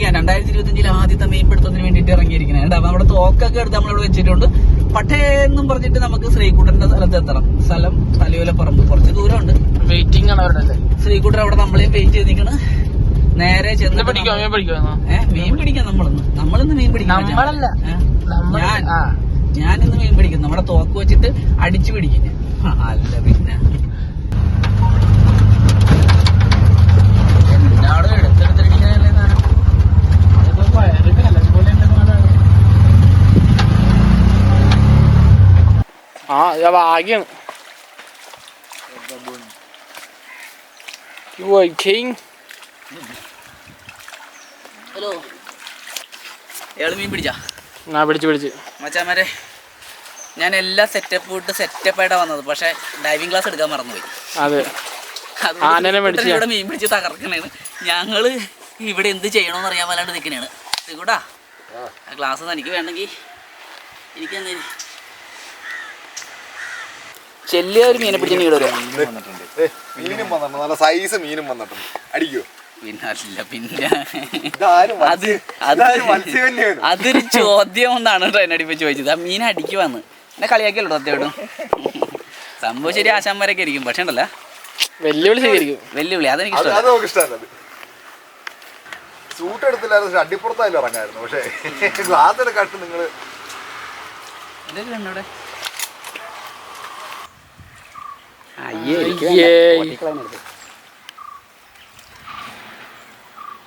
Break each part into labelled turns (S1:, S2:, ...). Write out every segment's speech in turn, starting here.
S1: പിടിക്കാൻ രണ്ടായിരത്തി ഇരുപത്തി ആദ്യത്തെ മീൻ പിടുത്തത്തിന് വേണ്ടിയിട്ട് ഇറങ്ങിയിരിക്കുന്നത് കേട്ടോ നമ്മുടെ തോക്കൊക്കെ എടുത്ത് നമ്മളിവിടെ വെച്ചിട്ടുണ്ട്. പട്ടേ എന്നും പറഞ്ഞിട്ട് നമുക്ക് ശ്രീകുട്ടന്റെ സ്ഥലത്ത് എത്തണം. സ്ഥലം തലയോലപ്പറമ്പ്. കുറച്ച് ദൂരമുണ്ട്.
S2: വെയിറ്റിംഗ് ആണ് അവരുടെ
S1: ശ്രീകുട്ടൻ അവിടെ നമ്മളെയും വെയിറ്റ് ചെയ്ത് നിൽക്കണ് നേരെ ചെന്ന്
S2: പിടിക്കോ മീൻ പിടിക്കോ
S1: മീൻ പിടിക്കാം നമ്മളിന്ന്. നമ്മളിന്ന് മീൻ പിടിക്കാം? ഞാൻ
S2: ഇന്ന്
S1: ഞാനിന്ന് മീൻ പിടിക്കും നമ്മുടെ തോക്ക് വെച്ചിട്ട് അടിച്ചു പിടിക്കും അല്ല പിന്നെ.
S2: സാധനം ആ ഇതാ ഭാഗ്യം.
S1: ഹലോ അയാൾ മീൻ പിടിച്ചാ?
S2: ആ പിടിച്ച് പിടിച്ച്.
S1: മച്ചാമാരെ ഞാൻ എല്ലാ സെറ്റപ്പ് ഇട്ട് സെറ്റപ്പായിട്ടാ വന്നത് പക്ഷെ ഡൈവിംഗ് ക്ലാസ് എടുക്കാൻ മറന്നുപോയി.
S2: അതെ. ആനനെ
S1: ഇവിടെ മീൻ പിടിച്ച് തകർക്കണേണ് ഞങ്ങൾ ഇവിടെ എന്ത് ചെയ്യണമെന്ന് അറിയാൻ വല്ലാണ്ട് നിൽക്കണേണ് കൂടാ. ആ. ഗ്ലാസ് എനിക്ക് വേണമെങ്കിൽ എനിക്ക് തന്നെ ചെല്ലിയ ഒരു മീനെ പിടിച്ച് നീട് വരും.
S3: മീനും വന്നിട്ടുണ്ട്. നല്ല സൈസ് മീനും വന്നിട്ടുണ്ട്. അടിക്കോ.
S1: പിന്നെ അല്ല പിന്നെ അത് അതൊരു ചോദ്യം ഒന്നാണ് ട്രെയിൻ അടിപ്പ് ചോദിച്ചത്. ആ മീൻ അടിക്കുവാന്ന്. എന്നെ കളിയാക്കിയല്ലോ സത്യമായിട്ടും സംഭവം ശരി ആശാന്മാരൊക്കെ ഇരിക്കും. പക്ഷേ ഉണ്ടല്ല.
S2: വെല്ലുവിളി സ്വീകരിക്കും
S1: വെല്ലുവിളി. അതെനിക്ക്
S3: ഇഷ്ടമാണ്
S1: ഇഷ്ടമല്ല.
S3: സൂട്ട് എടുത്തില്ലായിരുന്നു പക്ഷെ അടിപ്പുറത്തായാലും ഇറങ്ങായിരുന്നു. പക്ഷേ ഗ്ലാസ് എടുക്കാട്ട്
S1: നിങ്ങൾ.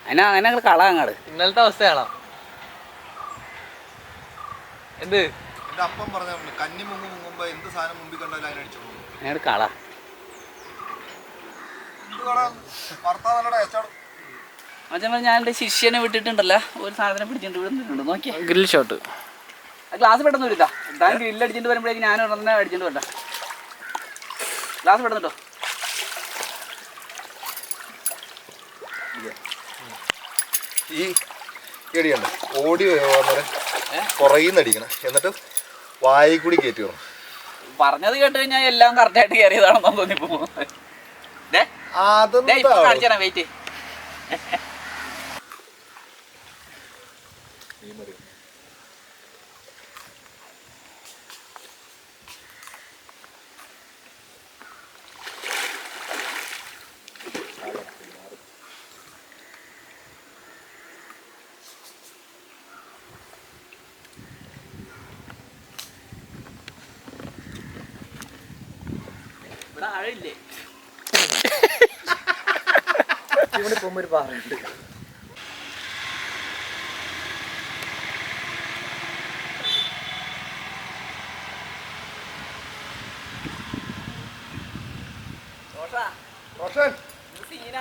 S1: അതിനാ അങ്ങനെ കളാ കള
S2: ഇന്നലത്തെ അവസ്ഥയാണോ? എന്ത്?
S3: എന്റെ അപ്പം പറഞ്ഞ കന്നി മുങ്ങും മുങ്ങുമ്പോ എന്ത് സാധനം മുമ്പിൽ കണ്ടാലും അതിനടിച്ചു
S1: ഞങ്ങൾ കള.
S3: ഭർത്താവ് കച്ചവടം
S1: മച്ചാ ഞാൻ എന്റെ ശിഷ്യനെ വിട്ടിട്ടുണ്ടല്ലോ. ഒരു സാധനം പിടിച്ചിട്ട് വിടുന്നുണ്ട് നോക്കിയേ.
S2: ഗ്രിൽ ഷോട്ട്
S1: ഗ്ലാസ് പെട്ടെന്ന് വരില്ല താൻ ഗ്രില്ല് അടിച്ചിട്ട് വരുമ്പോഴേക്കും ഞാൻ ഉടനെ അടിച്ചിട്ട് വരണ്ട ഗ്ലാസ് പെട്ടെന്ന് കേട്ടോ
S3: ഈ എടിയുണ്ട് ഓഡിയോ അന്നേരം പുറകിന്ന് അടിക്കണം എന്നിട്ട് വായി കൂടി കയറ്റി വരണം
S1: പറഞ്ഞത് കേട്ട് കഴിഞ്ഞാൽ എല്ലാം കറക്റ്റായിട്ട് കയറിയതാണെന്നോ തോന്നിപ്പോ
S3: അതെന്താ?
S1: വെയിറ്റ് ഇവിടെ ആഴില്ലേ
S2: ഇവിടെ പോകുമ്പോ ഒരു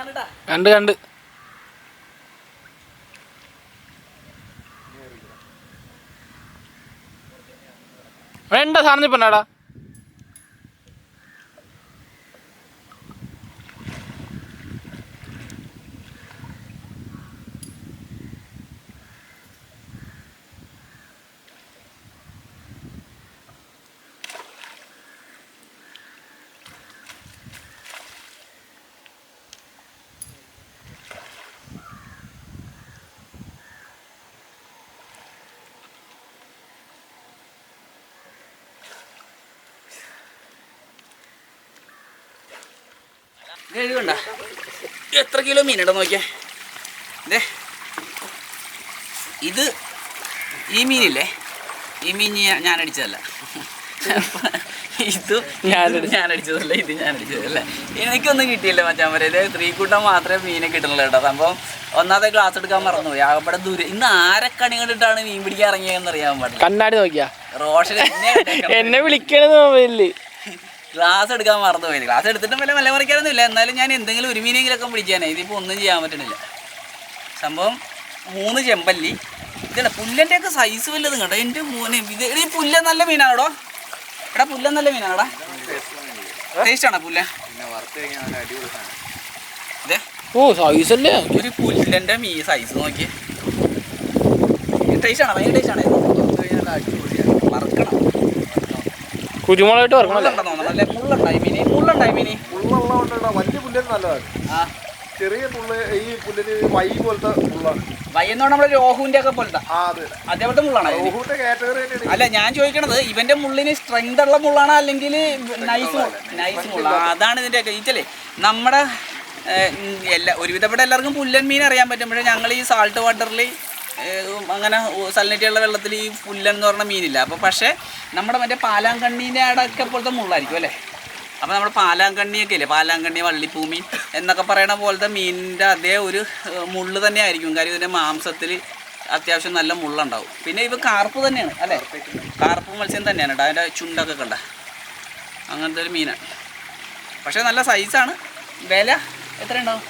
S1: ട്ടാ
S2: കണ്ട് കണ്ട്. വേണ്ട സാധനം ഇപ്പണ്ടാടാ
S1: ഇത് എഴുതണ്ട എത്ര കിലോ മീനുണ്ടോ നോക്കിയേ. ദേ. ഇത് ഈ മീനില്ലേ? ഈ മീൻ ഞാൻ- അടിച്ചതല്ല ഇത്
S2: ഞാൻ
S1: ഇത് ഞാൻ അടിച്ചതല്ല ഇത് ഞാൻ അടിച്ചതല്ല എനിക്കൊന്നും കിട്ടിയില്ല മച്ചാൻ ഇത് സ്ത്രീക്കൂട്ടം മാത്രമേ മീനെ കിട്ടുന്നുള്ളൂ കേട്ടോ. സംഭവം ഒന്നാമത്തെ ക്ലാസ് എടുക്കാൻ മറന്നുപോയി ആകപ്പെടെ ദൂരെ ഇന്ന് ആരക്കണി കണ്ടിട്ടാണ് മീൻ പിടിക്കാൻ ഇറങ്ങിയതെന്ന് അറിയാൻ പാടില്ല.
S2: കണ്ണാടി നോക്കിയാ?
S1: റോഷൻ എന്നെ
S2: വിളിക്കണെന്ന് പറയില്ലേ മൊബൈലിൽ.
S1: ഗ്ലാസ് എടുക്കാൻ മറന്നു ക്ലാസ് ഗ്ലാസ് എടുത്തിട്ടും വല്ല വില മറിക്കാനൊന്നുമില്ല എന്നാലും ഞാൻ എന്തെങ്കിലും ഒരു മീനെങ്കിലൊക്കെ പിടിക്കാനേ ഇതിപ്പോൾ ഒന്നും ചെയ്യാൻ പറ്റണില്ല. സംഭവം മൂന്ന് ചെമ്പല്ലി. ഇതല്ല പുല്ലന്റെ ഒക്കെ സൈസ് വല്ലതും കേട്ടോ എന്റെ മോനെ ഇത് ഈ പുല്ല നല്ല മീനാണോ എടാ പുല്ല നല്ല മീനാണോടാ? ടേസ്റ്റാണോ പുല്ല? അതെ
S2: ഓ സൈസ് അല്ലേ?
S1: ഒരു പുല്ലന്റെ മീ സൈസ് നോക്കിയേ. ടേസ്റ്റാണോ ഭയങ്കര ടേസ്റ്റാണോ മറക്കണം
S2: കുരുമുളകായിട്ട് വറക്കണല്ലേ?
S1: അല്ലേ? മുള്ളുണ്ടായി മീനി. മുള്ളുണ്ടായി മീനി.
S3: ഉള്ളുള്ളതുകൊണ്ടാണ് വലിയ പുല്ലിന് നല്ലതാണ്.
S1: ആ.
S3: ചെറിയ പുല്ല് ഈ പുല്ലിന് വൈ പോലത്തെ വൈ
S1: എന്ന് പറഞ്ഞാൽ നമ്മുടെ രോഹുവിന്റെ ഒക്കെ പോലത്തെ. അതേപോലത്തെ മുള്ളാണ് ഇതിന്.
S3: കാറ്റഗറി
S1: അല്ല ഞാൻ ചോദിക്കണത് ഇവന്റെ മുള്ളിന് സ്ട്രെങ്ത് ഉള്ള മുള്ളാണ് അല്ലെങ്കിൽ നൈസ് നൈസ് മുള്ള. അതാണ് ഇതിന്റെ ഒക്കെ ഈച്ചല്ലേ നമ്മുടെ എല്ലാ ഒരുവിധപ്പെട്ട എല്ലാവർക്കും പുല്ലൻ മീൻ അറിയാൻ പറ്റും. പക്ഷേ ഞങ്ങൾ ഈ സാൾട്ട് വാട്ടറിൽ അങ്ങനെ സലിനിറ്റിയുള്ള വെള്ളത്തിൽ ഈ പുല്ലെന്ന് പറഞ്ഞ മീനില്ല. അപ്പോൾ പക്ഷേ നമ്മുടെ മറ്റേ പാലാങ്കണ്ണീന്റെ അടക്കെ പോലത്തെ മുള്ളായിരിക്കും അല്ലേ? അപ്പോൾ നമ്മുടെ പാലാങ്കണ്ണിയൊക്കെ ഇല്ലേ? പാലാങ്കണ്ണി വള്ളിപ്പൂമീൻ എന്നൊക്കെ പറയണ പോലത്തെ മീനിന്റെ അതേ ഒരു മുള്ളു തന്നെ ആയിരിക്കും. കാര്യം ഇതിന്റെ മാംസത്തിൽ അത്യാവശ്യം നല്ല മുള്ളുണ്ടാവും. പിന്നെ ഇവ കാർപ്പ് തന്നെയാണ് അല്ലേ? കാർപ്പ് മത്സ്യം തന്നെയാണ് കേട്ടോ. അതിന്റെ ചുണ്ടൊക്കെ കണ്ട. അങ്ങനത്തെ ഒരു മീനാണ്. പക്ഷേ നല്ല സൈസാണ് വില എത്ര ഉണ്ടാവും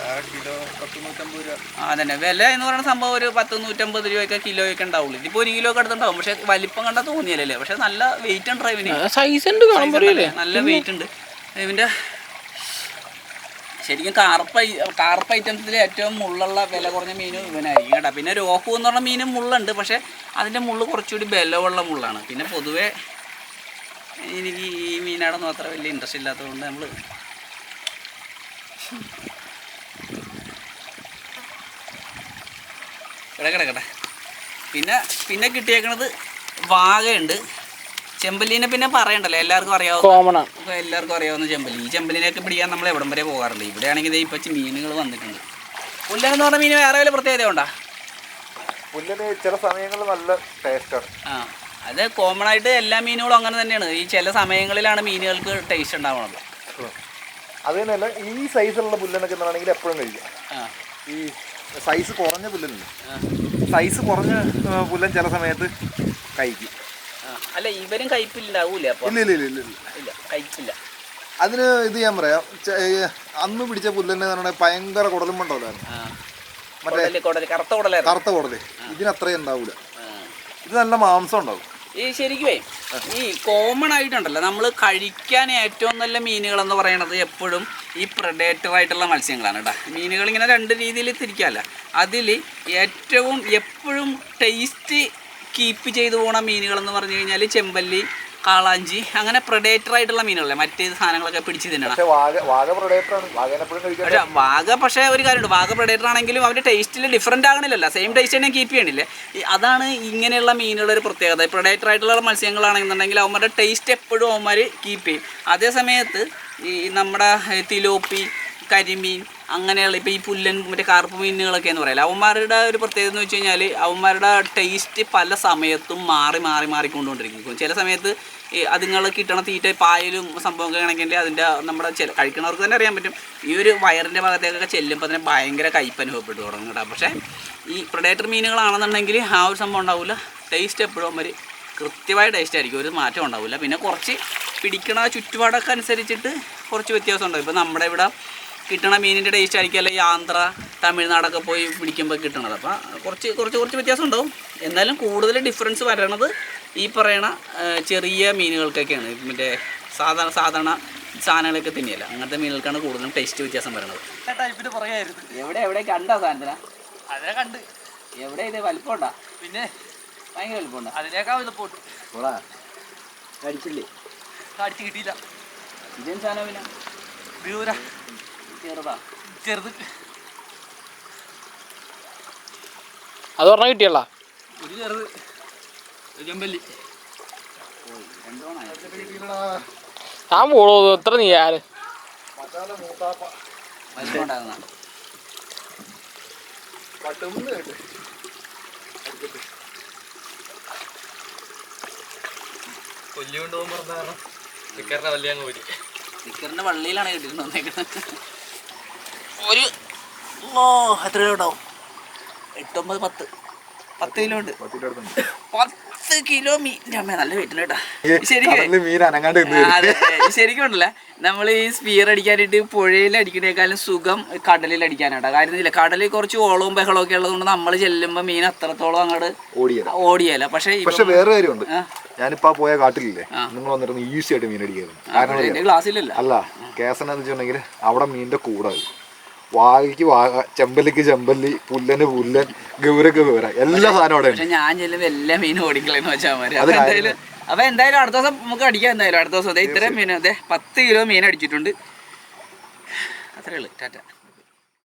S3: കിലോ പത്ത് നൂറ്റമ്പത് രൂപ.
S1: ആ അതന്നെ. വില എന്ന് പറയുന്ന സംഭവം ഒരു പത്ത് നൂറ്റമ്പത് രൂപയൊക്കെ കിലോയൊക്കെ ഉണ്ടാവുള്ളൂ. ഇതിപ്പോ ഒരു കിലോ ഒക്കെ അടുത്തുണ്ടാവും. പക്ഷേ വലിപ്പം കണ്ടാൽ തോന്നിയല്ലേ പക്ഷെ നല്ല വെയിറ്റ് ഉണ്ട് ഡ്രൈവിന്.
S2: സൈസ് ഉണ്ട്
S1: നല്ല വെയിറ്റ് ഉണ്ട്. ഇതിന്റെ ശരിക്കും കാർപ്പ് ഐ- കാർപ്പ് ഐറ്റംസിൽ ഏറ്റവും മുള്ളുള്ള വില കുറഞ്ഞ മീനും ഇവനായിരിക്കും കേട്ടോ. പിന്നെ രോഹു എന്ന് പറഞ്ഞ മീനും മുള്ളുണ്ട്. പക്ഷേ അതിന്റെ മുള്ള് കുറച്ചുകൂടി ബലമുള്ള മുള്ളാണ്. പിന്നെ പൊതുവേ എനിക്ക് ഈ മീനാടൊന്നും അത്ര വലിയ ഇൻട്രസ്റ്റ് ഇല്ലാത്തതുകൊണ്ട് നമ്മൾ കിടക്കട്ടെ കിടക്കട്ടെ പിന്നെ പിന്നെ കിട്ടിയേക്കണത് വാഗയുണ്ട്. ചെമ്പല്ലീനെ പിന്നെ പറയണ്ടല്ലോ എല്ലാവർക്കും അറിയാവുന്ന എല്ലാവർക്കും അറിയാവുന്ന ചെമ്പല്ലി ഈ ചെമ്പല്ലിനെയൊക്കെ പിടിക്കാൻ നമ്മൾ എവിടം വരെ പോകാറുണ്ട്. ഇവിടെയാണെങ്കിൽ ഇപ്പം മീനുകൾ വന്നിട്ടുണ്ട്. പുല്ലൻ എന്ന് പറഞ്ഞ മീൻ വേറെ വല്ല പ്രത്യേകത ഉണ്ടോ?
S3: പുല്ലിന് ചില സമയങ്ങളിൽ നല്ല ടേസ്റ്റാണ്
S1: ആ അത് കോമൺ ആയിട്ട് എല്ലാ മീനുകളും അങ്ങനെ തന്നെയാണ്. ഈ ചില സമയങ്ങളിലാണ് മീനുകൾക്ക് ടേസ്റ്റ് ഉണ്ടാവുന്നത്.
S3: അത് തന്നെയല്ല ഈ സൈസിലുള്ള പുല്ലനൊക്കെ എപ്പോഴും കഴിക്കാം.
S1: ആ.
S3: ഈ സൈസ് കുറഞ്ഞ പുല്ലുണ്ട് സൈസ് കുറഞ്ഞ പുല്ലൻ ചില സമയത്ത് കഴിക്കും.
S1: അല്ല ഇവരും കഴിപ്പില്ല
S3: ഇല്ല ഇല്ല ഇല്ല ഇല്ല. അതിന് ഇത് ഞാൻ പറയാം. അന്ന് പിടിച്ച പുല്ലെന്നെ പറഞ്ഞാൽ ഭയങ്കര കുടലും ഉണ്ടാവില്ലായിരുന്നു
S1: ആ.
S3: മറ്റേ
S1: കുടൽ കുടൽ കറുത്ത കുടലായിരുന്നു.
S3: കറുത്ത കുടൽ. ഇതിനത്രയും
S1: ഉണ്ടാവൂല.
S3: ഇത് നല്ല മാംസം ഉണ്ടാവും.
S1: ഈ ശരിക്കുമേ ഈ കോമൺ ആയിട്ടുണ്ടല്ലോ നമ്മൾ കഴിക്കാൻ ഏറ്റവും നല്ല മീനുകളെന്ന് പറയണത് എപ്പോഴും ഈ പ്രഡേറ്റർ ആയിട്ടുള്ള മത്സ്യങ്ങളാണ് കേട്ടോ. മീനുകൾ ഇങ്ങനെ രണ്ട് രീതിയിൽ തിരിക്കാമല്ല അതിൽ ഏറ്റവും എപ്പോഴും ടേസ്റ്റ് കീപ്പ് ചെയ്തു പോണ മീനുകളെന്ന് പറഞ്ഞു കഴിഞ്ഞാൽ ചെമ്പല്ലി കാളാഞ്ചി അങ്ങനെ പ്രൊഡേറ്റർ ആയിട്ടുള്ള മീനുകളല്ലേ? മറ്റ് സാധനങ്ങളൊക്കെ പിടിച്ച് തിന്നണം.
S3: പക്ഷെ വാഗ
S1: പക്ഷേ ഒരു കാര്യമുണ്ട്. വാഗ പ്രൊഡേറ്റർ ആണെങ്കിലും അവരുടെ ടേസ്റ്റിൽ ഡിഫറെന്റ് ആകണില്ലല്ലോ. സെയിം ടേസ്റ്റ് തന്നെ കീപ്പ് ചെയ്യണില്ലേ? അതാണ് ഇങ്ങനെയുള്ള മീനുകളുടെ ഒരു പ്രത്യേകത. പ്രൊഡേറ്റർ ആയിട്ടുള്ള മത്സ്യങ്ങളാണെന്നുണ്ടെങ്കിൽ അവന്മാരുടെ ടേസ്റ്റ് എപ്പോഴും അവന്മാർ കീപ്പ് ചെയ്യും. അതേ സമയത്ത് ഈ നമ്മുടെ തിലോപ്പി കരിമീൻ അങ്ങനെയുള്ള ഇപ്പോൾ ഈ പുല്ലൻ മറ്റേ കാർപ്പ് മീനുകളൊക്കെ എന്ന് പറയില്ല അവന്മാരുടെ ഒരു പ്രത്യേകത എന്ന് വെച്ച് കഴിഞ്ഞാൽ അവന്മാരുടെ ടേസ്റ്റ് പല സമയത്തും മാറി മാറി മാറിക്കൊണ്ടുകൊണ്ടിരിക്കും ചില സമയത്ത് അതുങ്ങൾ കിട്ടണ തീറ്റ പായലും സംഭവമൊക്കെ ആണെങ്കിൽ അതിന്റെ നമ്മുടെ ചില കഴിക്കുന്നവർക്ക് തന്നെ അറിയാൻ പറ്റും. ഈ ഒരു വയറിന്റെ ഭാഗത്തേക്കൊക്കെ ചെല്ലുമ്പോൾ തന്നെ ഭയങ്കര കയ്പ് അനുഭവപ്പെട്ടു തുടങ്ങും കേട്ടോ. പക്ഷേ ഈ പ്രൊഡേറ്റർ മീനുകളാണെന്നുണ്ടെങ്കിൽ ആ ഒരു സംഭവം ഉണ്ടാവില്ല ടേസ്റ്റ് എപ്പോഴും അവർ കൃത്യമായ ടേസ്റ്റ് ആയിരിക്കും. ഒരു മാറ്റം ഉണ്ടാവില്ല പിന്നെ കുറച്ച് പിടിക്കണ ചുറ്റുപാടൊക്കെ അനുസരിച്ചിട്ട് കുറച്ച് വ്യത്യാസം ഉണ്ടാവും. ഇപ്പോൾ നമ്മുടെ ഇവിടെ കിട്ടണ മീനിന്റെ ടേസ്റ്റ് ആയിരിക്കും. അല്ലെങ്കിൽ ആന്ധ്ര തമിഴ്നാടൊക്കെ പോയി പിടിക്കുമ്പോൾ കിട്ടണത്. അപ്പോൾ കുറച്ച് കുറച്ച് കുറച്ച് വ്യത്യാസം ഉണ്ടാവും. എന്നാലും കൂടുതൽ ഡിഫറൻസ് വരണത് ഈ പറയണ ചെറിയ മീനുകൾക്കൊക്കെയാണ്. മറ്റേ സാധാരണ സാധാരണ സാധനങ്ങളൊക്കെ തന്നെയല്ല. അങ്ങനത്തെ മീനുകൾക്കാണ് കൂടുതലും ടേസ്റ്റ് വ്യത്യാസം വരണത്. എവിടെ എവിടെ കണ്ടോ സാധനത്തിനാ?
S2: അതിനെ കണ്ട്.
S1: എവിടെ ഇത് വലിപ്പമുണ്ടോ?
S2: പിന്നെ
S1: ഭയങ്കര വലിപ്പമുണ്ടോ?
S2: അതിനേക്കാൾ വലിപ്പം
S1: കടിച്ചില്ലേ?
S2: കാണിച്ച് കിട്ടിയില്ല.
S1: ഇതേ സാധനം പിന്നെ?
S2: ദൂര
S1: ചെറുതാ.
S2: ചെറുത്.
S4: അത് പറഞ്ഞാൽ കിട്ടിയല്ല?
S2: ഒരു ചെറുത്. ഒരു ചെമ്പല്ലി.
S1: രണ്ടോണായി
S4: ഞാൻ പോളൂ എത്ര നീ ആര്?
S1: വലിപ്പമുണ്ടാകുന്ന
S3: പട്ടുമെന്ന് കേട്ട്.
S2: കൊല്ലി കൊണ്ടുപോകുമ്പോൾ പറഞ്ഞ കാരണം. ചിക്കറിന്റെ വല്ലി പോയി
S1: സ്റ്റിക്കറിന്റെ വള്ളിയിലാണ് കിട്ടിയിട്ടുണ്ടോ ഒരു ഓ എത്ര കിലോ ഉണ്ടാവും. എട്ടൊമ്പത് പത്ത്. പത്ത് കിലോ ഉണ്ട്. പത്ത് കിലോ മീൻ അമ്മ നല്ല വെയിറ്റില്ല കേട്ടാ. ശരിക്കും ഉണ്ടല്ലേ നമ്മൾ ഈ സ്പിയർ അടിക്കാനായിട്ട് പുഴയിൽ അടിക്കുന്നേക്കാളും സുഖം കടലിൽ അടിക്കാനാട്ടോ. കാര്യം ഇല്ല കടലിൽ കുറച്ച് ഓളവും ബഹളവും ഒക്കെ ഉള്ളതുകൊണ്ട് നമ്മൾ ചെല്ലുമ്പോൾ മീൻ അത്രത്തോളം അങ്ങോട്ട് ഓടിയല്ല പക്ഷേ
S3: പക്ഷെ വേറെ കാര്യമുണ്ട്. ഞാനിപ്പോ പോയ കാട്ടിലില്ലേ നിങ്ങൾ വന്നിട്ട് ഈസി ആയിട്ട് മീൻ അടിക്കായിരുന്നു. കാരണം
S1: ഗ്ലാസ്സിലല്ല
S3: അല്ല കേസ് വെച്ചിട്ടുണ്ടെങ്കിൽ അവിടെ മീനിന്റെ കൂടായി വാഗയ്ക്ക് വാഴ ചെമ്പല്ലിക്ക് ചെമ്പല്ലി പുല്ലന് പുല്ലൻ ഗൗരക്ക് ഗൗര എല്ലാ സാധനവും അവിടെ ഉണ്ട്.
S1: പക്ഷെ ഞാൻ ചെല്ലുമ്പോ എല്ലാ മീനും ഓടിക്കളെന്ന് വെച്ചാൽ മതി അപ്പൊ എന്തായാലും അപ്പൊ എന്തായാലും അടുത്ത ദിവസം നമുക്ക് അടിക്കാം എന്തായാലും അടുത്ത ദിവസം. അതെ ഇത്രയും മീൻ അതെ പത്ത് കിലോ മീൻ അടിച്ചിട്ടുണ്ട്. അത്രേ ഉള്ളൂ. ടാറ്റ.